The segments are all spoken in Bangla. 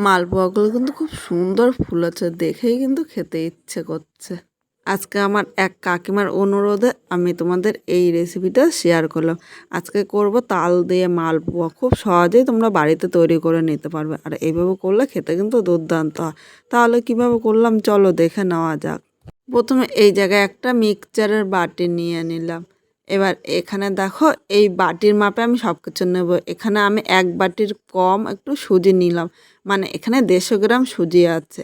মালপোয়াগুলো কিন্তু খুব সুন্দর ফুল ফুলেছে দেখেই কিন্তু খেতে ইচ্ছে করছে। আজকে আমার এক কাকিমার অনুরোধে আমি তোমাদের এই রেসিপিটা শেয়ার করলাম। আজকে করব তাল দিয়ে মালপোয়া। খুব সহজেই তোমরা বাড়িতে তৈরি করে নিতে পারবে। আর এইভাবে করলে খেতে কিন্তু দুর্দান্ত হয়। তাহলে কীভাবে করলাম? চলো দেখে নেওয়া যাক। প্রথমে এই জায়গায় একটা মিক্সচারের বাটি নিয়ে নিলাম। এবার এখানে দেখো, এই বাটির মাপে আমি সব কিছু নেব। এখানে আমি এক বাটির কম একটু সুজি নিলাম। মানে এখানে দেড়শো গ্রাম সুজি আছে।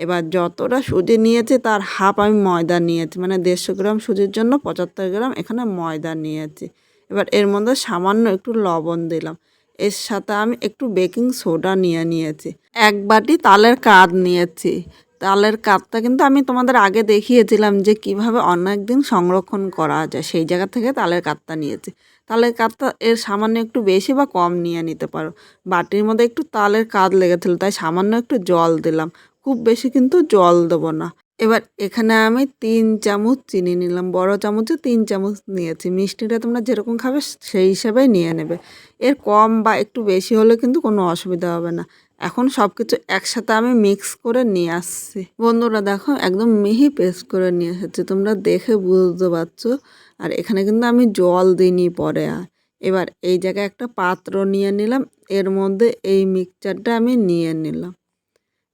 এবার যতটা সুজি নিয়েছি, তার হাফ আমি ময়দা নিয়েছি। মানে দেড়শো গ্রাম সুজির জন্য পঁচাত্তর গ্রাম এখানে ময়দা নিয়েছি। এবার এর মধ্যে সামান্য একটু লবণ দিলাম। এর সাথে আমি একটু বেকিং সোডা নিয়ে নিয়েছি। এক বাটি তালের কাঁধ নিয়েছি। তালের কাপটা কিন্তু আমি তোমাদের আগে দেখিয়েছিলাম যে কীভাবে অনেক দিন সংরক্ষণ করা যায়। সেই জায়গা থেকে তালের কাপটা নিয়েছি। তালের কাপটা এর সামান্য একটু বেশি বা কম নিয়ে নিতে পারো। বাটির মধ্যে একটু তালের কাঁধ লেগেছিল, তাই সামান্য একটু জল দিলাম। খুব বেশি কিন্তু জল দেবো না। এবার এখানে আমি তিন চামচ চিনি নিলাম। বড় চামচে তিন চামচ নিয়েছি। মিষ্টিটা তোমরা যেরকম খাবে, সেই হিসাবেই নিয়ে নেবে। এর কম বা একটু বেশি হলে কিন্তু কোনো অসুবিধা হবে না। এখন সব কিছু একসাথে আমি মিক্স করে নিয়ে আসছি। বন্ধুরা দেখো, একদম মিহি পেস্ট করে নিয়ে এসেছি, তোমরা দেখে বুঝতে পারছ। আর এখানে কিন্তু আমি জল দিইনি পরে আর। এবার এই জায়গায় একটা পাত্র নিয়ে নিলাম, এর মধ্যে এই মিক্সচারটা আমি নিয়ে নিলাম।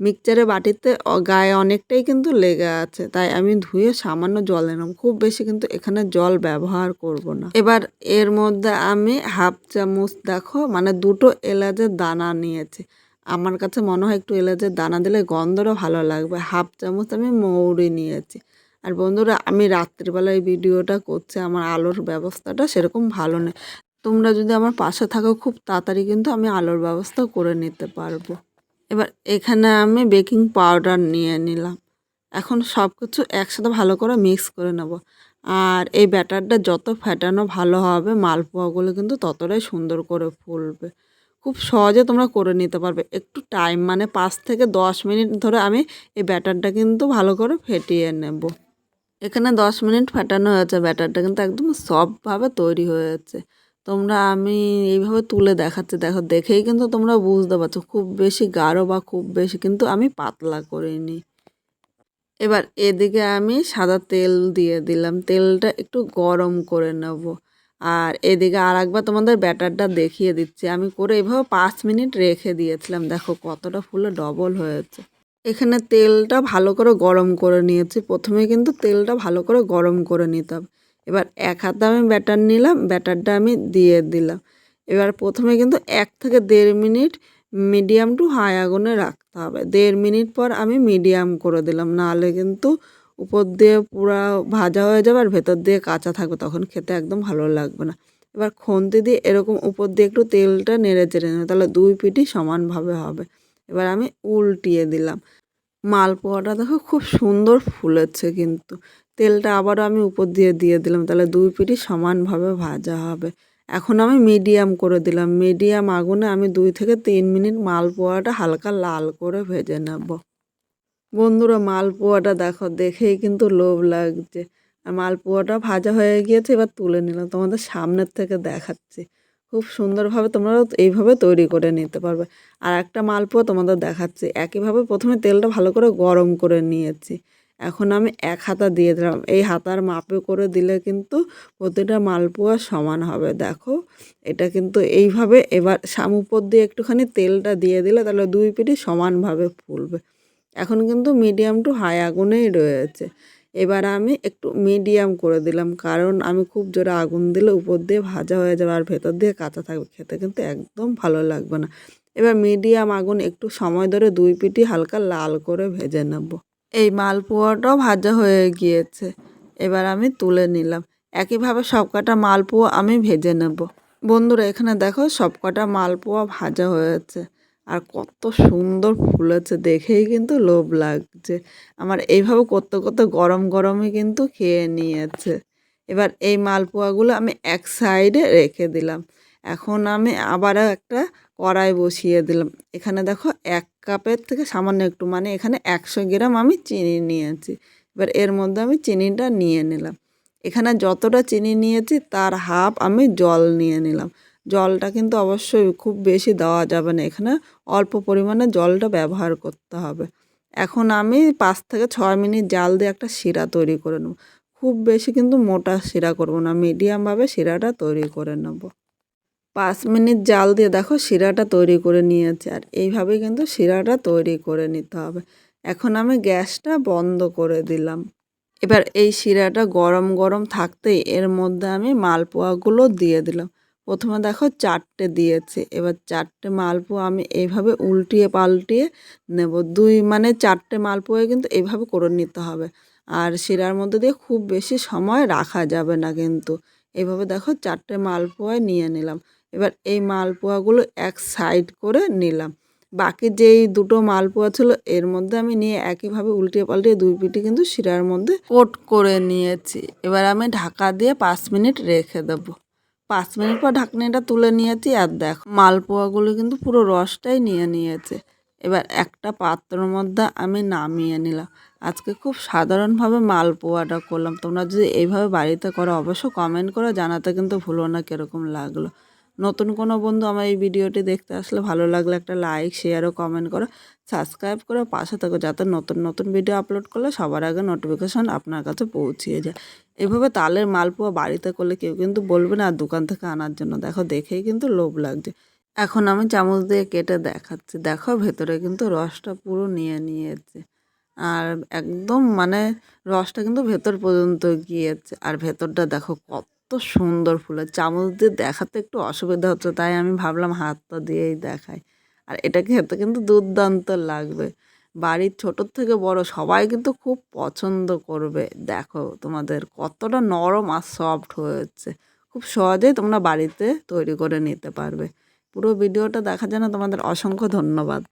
মিক্সচারে বাটিতে গায়ে অনেকটাই কিন্তু লেগে আছে, তাই আমি ধুয়ে সামান্য জল নিলাম। খুব বেশি কিন্তু এখানে জল ব্যবহার করব না। এবার এর মধ্যে আমি হাফ চামচ, দেখো মানে দুটো এলাচের দানা নিয়েছি। আমার কাছে মনে হয় একটু এলাচের দানা দিলে গন্ধটা ভালো লাগবে। হাফ চামচ আমি মৌরি নিয়েছি। আর বন্ধুরা, আমি রাত্রিবেলায় এই ভিডিওটা করছি, আমার আলোর ব্যবস্থাটা সেরকম ভালো নেই। তোমরা যদি আমার পাশে থাকো, খুব তাড়াতাড়ি কিন্তু আমি আলোর ব্যবস্থা করে নিতে পারব। এবার এখানে আমি বেকিং পাউডার নিয়ে নিলাম। এখন সব কিছু একসাথে ভালো করে মিক্স করে নেব। আর এই ব্যাটারটা যত ফ্যাটানো ভালো হবে, মালপোয়াগুলো কিন্তু ততটাই সুন্দর করে ফুলবে। খুব সহজে তোমরা করে নিতে পারবে। একটু টাইম মানে পাঁচ থেকে দশ মিনিট ধরে আমি এই ব্যাটারটা কিন্তু ভালো করে ফেটিয়ে নেব। এখানে দশ মিনিট ফাটানো হয়েছে, ব্যাটারটা কিন্তু একদম সফটভাবে তৈরি হয়েছে। তোমরা আমি এইভাবে তুলে দেখাচ্ছি, দেখো দেখেই কিন্তু তোমরা বুঝতে পারছ, খুব বেশি গাঢ় বা খুব বেশি কিন্তু আমি পাতলা করিনি। এবার এদিকে আমি সাদা তেল দিয়ে দিলাম, তেলটা একটু গরম করে নেব। আর এদিকে আর একবার তোমাদের ব্যাটারটা দেখিয়ে দিচ্ছি। আমি করে এভাবে পাঁচ মিনিট রেখে দিয়েছিলাম। দেখো কতটা ফুলে ডবল হয়েছে। এখানে তেলটা ভালো করে গরম করে নিয়েছি। প্রথমে কিন্তু তেলটা ভালো করে গরম করে নিতে হবে এবার এক হাতে আমি ব্যাটার নিলাম, ব্যাটারটা আমি দিয়ে দিলাম। এবার প্রথমে কিন্তু এক থেকে দেড় মিনিট মিডিয়াম টু হাই আগুনে রাখতে হবে। দেড় মিনিট পর আমি মিডিয়াম করে দিলাম। নাহলে কিন্তু উপর দিয়ে পুরো ভাজা হয়ে যাবে আর ভেতর দিয়ে কাঁচা থাকবে, তখন খেতে একদম ভালো লাগবে না। এবার খন্তি দিয়ে এরকম উপর দিয়ে একটু তেলটা নেড়ে চেড়ে নেবে, তাহলে দুই পিঠি সমানভাবে হবে। এবার আমি উল্টিয়ে দিলাম। মালপোয়াটা দেখো খুব সুন্দর ফুলেছে কিন্তু। তেলটা আবারও আমি উপর দিয়ে দিয়ে দিলাম, তাহলে দুই পিঠি সমানভাবে ভাজা হবে। এখন আমি মিডিয়াম করে দিলাম। মিডিয়াম আগুনে আমি দুই থেকে তিন মিনিট মালপোয়াটা হালকা লাল করে ভেজে নেব। বন্ধুরা, মালপোয়াটা দেখো, দেখেই কিন্তু লোভ লাগছে। আর মালপোয়াটা ভাজা হয়ে গিয়েছে, এবার তুলে নিলাম, তোমাদের সামনের থেকে দেখাচ্ছি। খুব সুন্দরভাবে তোমরা এইভাবে তৈরি করে নিতে পারবে। আর একটা মালপোয়া তোমাদের দেখাচ্ছি, একইভাবে প্রথমে তেলটা ভালো করে গরম করে নিয়েছি। এখন আমি এক হাতা দিয়ে দিলাম, এই হাতার মাপে করে দিলে কিন্তু প্রতিটা মালপোয়া সমান হবে, দেখো। এটা কিন্তু এইভাবে, এবার সাম উপর দিয়ে একটুখানি তেলটা দিয়ে দিলে তাহলে দুই পিঠি সমানভাবে ফুলবে। এখন কিন্তু মিডিয়াম টু হাই আগুনেই রয়েছে। এবার আমি একটু মিডিয়াম করে দিলাম, কারণ আমি খুব জোরে আগুন দিলে উপর দিয়ে ভাজা হয়ে যাবে আর ভেতর দিয়ে কাঁচা থাকবে, খেতে কিন্তু একদম ভালো লাগবে না। এবার মিডিয়াম আগুন একটু সময় ধরে দুই পিঠি হালকা লাল করে ভেজে নেব। এই মালপোয়াটাও ভাজা হয়ে গিয়েছে, এবার আমি তুলে নিলাম। একইভাবে সব কটা মালপোয়া আমি ভেজে নেব। বন্ধুরা, এখানে দেখো সব কটা মালপোয়া ভাজা হয়েছে। আর কত সুন্দর ফুলেছে দেখেই কিন্তু লোভ লাগছে। আমার এইভাবে করতে করতে গরম গরমই কিন্তু খেয়ে নিয়েছে। এবার এই মালপোয়াগুলো আমি এক সাইডে রেখে দিলাম। এখন আমি আবারও একটা কড়াই বসিয়ে দিলাম। এখানে দেখো এক কাপের থেকে সামান্য একটু মানে এখানে একশো গ্রাম আমি চিনি নিয়েছি। এবার এর মধ্যে আমি চিনিটা নিয়ে নিলাম। এখানে যতটা চিনি নিয়েছি, তার হাফ আমি জল নিয়ে নিলাম। জলটা কিন্তু অবশ্যই খুব বেশি দেওয়া যাবে না। এখানে অল্প পরিমাণে জলটা ব্যবহার করতে হবে। এখন আমি পাঁচ থেকে ছয় মিনিট জাল দিয়ে একটা শিরা তৈরি করে নেব। খুব বেশি কিন্তু মোটা শিরা করব না, মিডিয়ামভাবে শিরাটা তৈরি করে নেব। পাঁচ মিনিট জাল দিয়ে দেখো শিরাটা তৈরি করে নিয়েছে আর এইভাবে কিন্তু শিরাটা তৈরি করে নিতে হবে। এখন আমি গ্যাসটা বন্ধ করে দিলাম। এবার এই শিরাটা গরম গরম থাকতেই এর মধ্যে আমি মালপোয়াগুলো দিয়ে দিলাম। প্রথমে দেখো চারটে দিয়েছে, এবার চারটে মালপোয়া আমি এইভাবে উল্টিয়ে পাল্টিয়ে নেব। দুই মানে চারটে মালপোয়া কিন্তু এইভাবে করে নিতে হবে। আর শিরার মধ্যে দিয়ে খুব বেশি সময় রাখা যাবে না কিন্তু। এভাবে দেখো চারটে মালপোয়া নিয়ে নিলাম। এবার এই মালপোয়াগুলো এক সাইড করে নিলাম। বাকি যেই দুটো মালপোয়া ছিল এর মধ্যে আমি নিয়ে একইভাবে উল্টিয়ে পাল্টিয়ে দুই পিঠে কিন্তু শিরার মধ্যে কোট করে নিয়েছি। এবার আমি ঢাকা দিয়ে পাঁচ মিনিট রেখে দেবো। পাঁচ মিনিট পর ঢাকনিটা তুলে নিয়েছি আর দেখো, মালপোয়াগুলো কিন্তু পুরো রসটাই নিয়ে নিয়েছে। এবার একটা পাত্রের মধ্যে আমি নামিয়ে নিলাম। আজকে খুব সাধারণভাবে মালপোয়াটা করলাম। তোমরা যদি এইভাবে বাড়িতে করো, অবশ্য কমেন্ট করো জানাতে কিন্তু ভুলো না কীরকম লাগল। নতুন কোনো বন্ধু আমার এই ভিডিওটি দেখতে আসলে ভালো লাগলে একটা লাইক শেয়ার ও কমেন্ট করো। সাবস্ক্রাইব করে পাশে থাকো যাতে নতুন নতুন ভিডিও আপলোড করলে সবার আগে নোটিফিকেশন আপনার কাছে পৌঁছিয়ে যায়। এভাবে তালের মালপোয়া বাড়িতে করলে কেউ কিন্তু বলবে না দোকান থেকে আনার জন্য। দেখো, দেখেই কিন্তু লোভ লাগছে। এখন আমি চামচ দিয়ে কেটে দেখাচ্ছি। দেখো, ভেতরে কিন্তু রসটা পুরো নিয়ে নিয়েছে। আর একদম মানে রসটা কিন্তু ভেতর পর্যন্ত গিয়েছে। আর ভেতরটা দেখো, কত সুন্দর ফুলের। চামচ দিয়ে দেখাতে একটু অসুবিধা হচ্ছে, তাই আমি ভাবলাম হাতটা দিয়েই দেখাই। আর এটা খেতে কিন্তু দুর্দান্ত লাগবে। বাড়ির ছোটোর থেকে বড় সবাই কিন্তু খুব পছন্দ করবে। দেখো তোমাদের কতটা নরম আর সফট হয়েছে। খুব সহজেই তোমরা বাড়িতে তৈরি করে নিতে পারবে। পুরো ভিডিওটা দেখার জন্য তোমাদের অসংখ্য ধন্যবাদ।